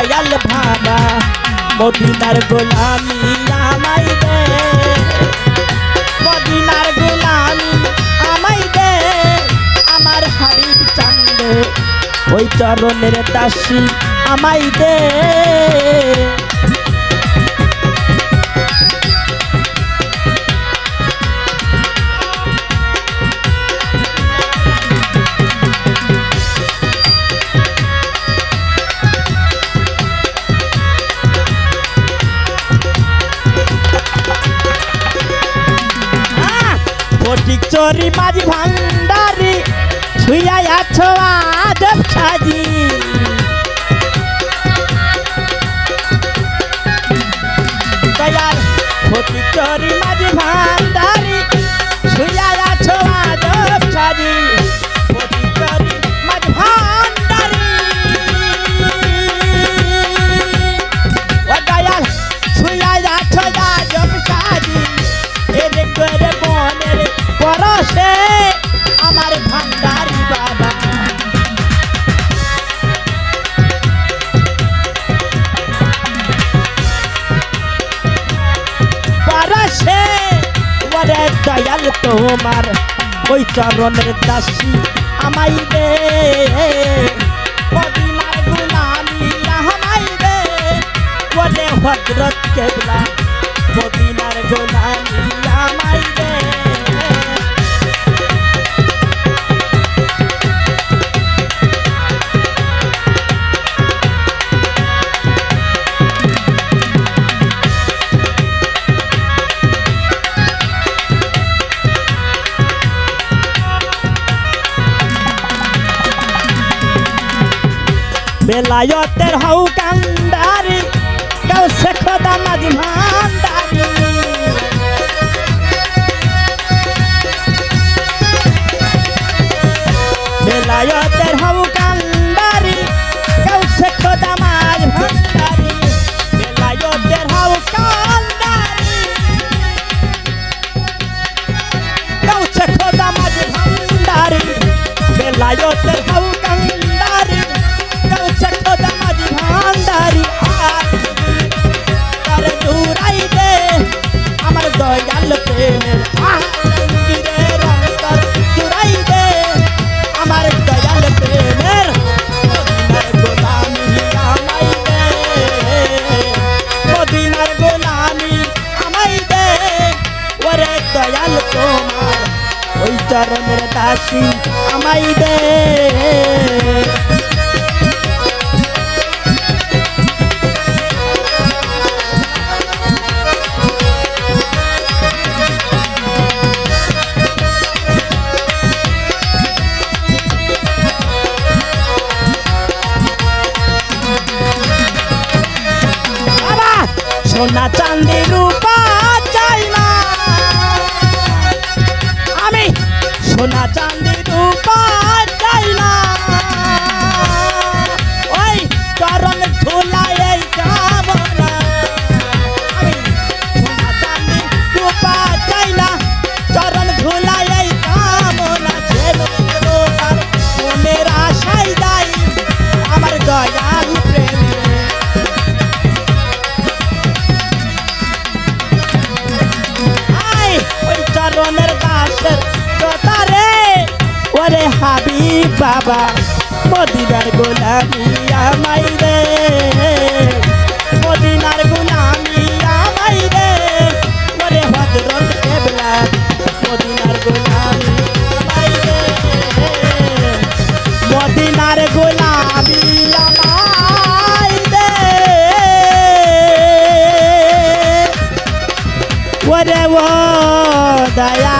দয়াল ভাবা মদিনার গোলামি আমাই দে। মদিনার গোলামি আমাই দে। আমার হাবিব চান্দে, ওই চরণের দাসী আমাই দে। ফটিক চরি মাঝি ভান্ডারি ছুইয়া আছো আদব সাজি। দয়াল ফটিক চরি মাঝি ভান্ডারি দয়াল তোমার, ওই চরণের দাসী আমাই দে। মদিনার গুলামি আমাই দে। বলে হজরত কেবলা, মদিনার গোলামি বেলায়তের হউ কান্ডারি কেউ সে খোদা মাঝ ভান্ডারি বেলায়তের হউ কান্ডারি কেউ সে খোদা মাঝ ভান্ডারি বেলায়তের হউ কান্ডারি কেউ সে খোদা মাঝ ভান্ডারি বেলায়তের হউ চরণের দাসী আমাই দে সোনা চান্দি রূপা চাই না। আমি সোনা চান্দি রূপা চরণের দাসের চতারে ওরে হাবি বাবা মদিনার গোলামি আমাই Dayana.